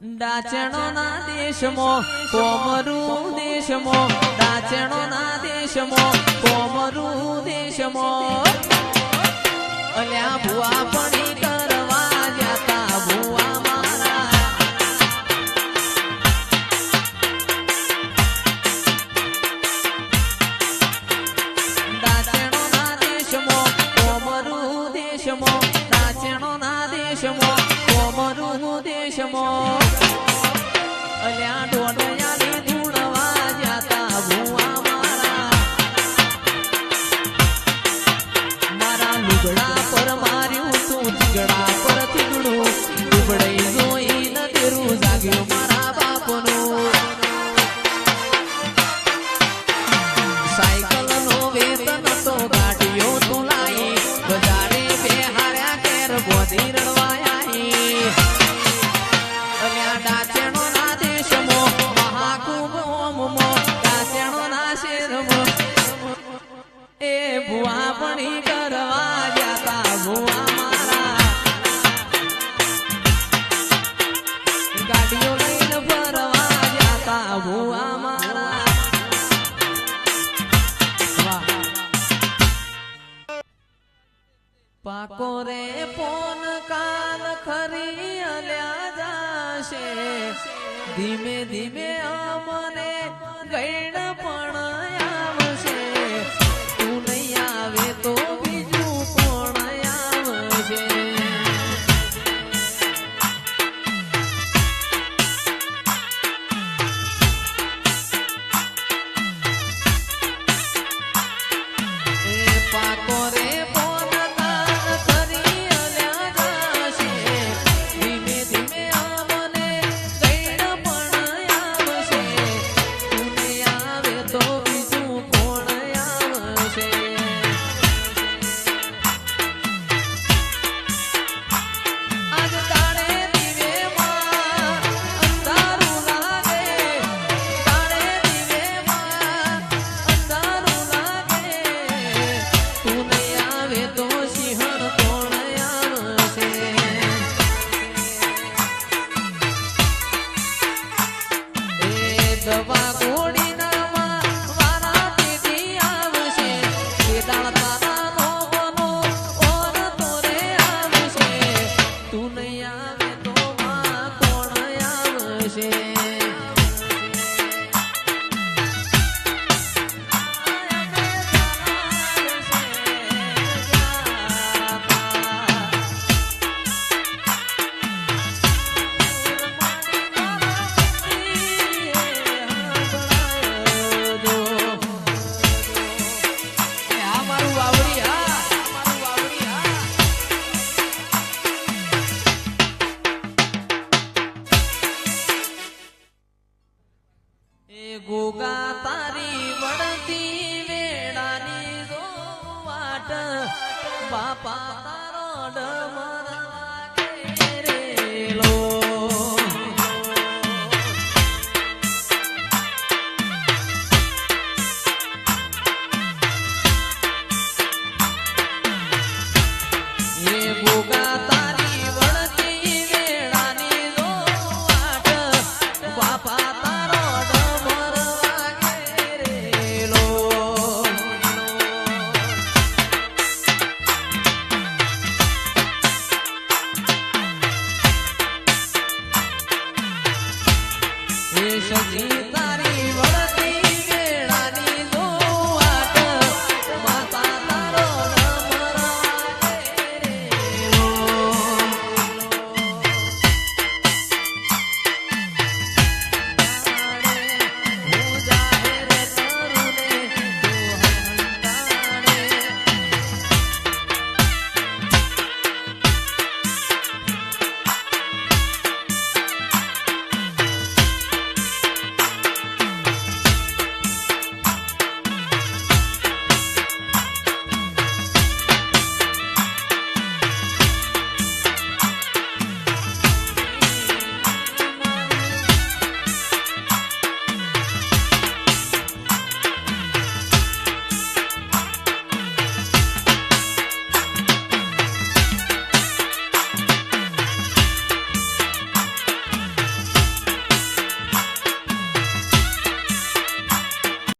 ડાચણો ના દેશમો કોમરું દેશમો. ડાચણો ના દેશમો કોમરું દેશમો. અલ્યા ભુવા પણ કરવા જતા ભુવા મારા. દેશમો કોમરું ના દેશમો કોમરું દેશમો. ભલ્યા એ પોન કાલ ખરી અલ્યા જાશે. ધીમે ધીમે અમને ગૈણા સવા ઘોડી ના મારા દીદી આવશે. કેદાળ તારા મોહનો ઓર તોરે આવશે. તું નહીં આવે તો કોણ આવશે? બાપા તારો ડમરા lugar. deixa de dar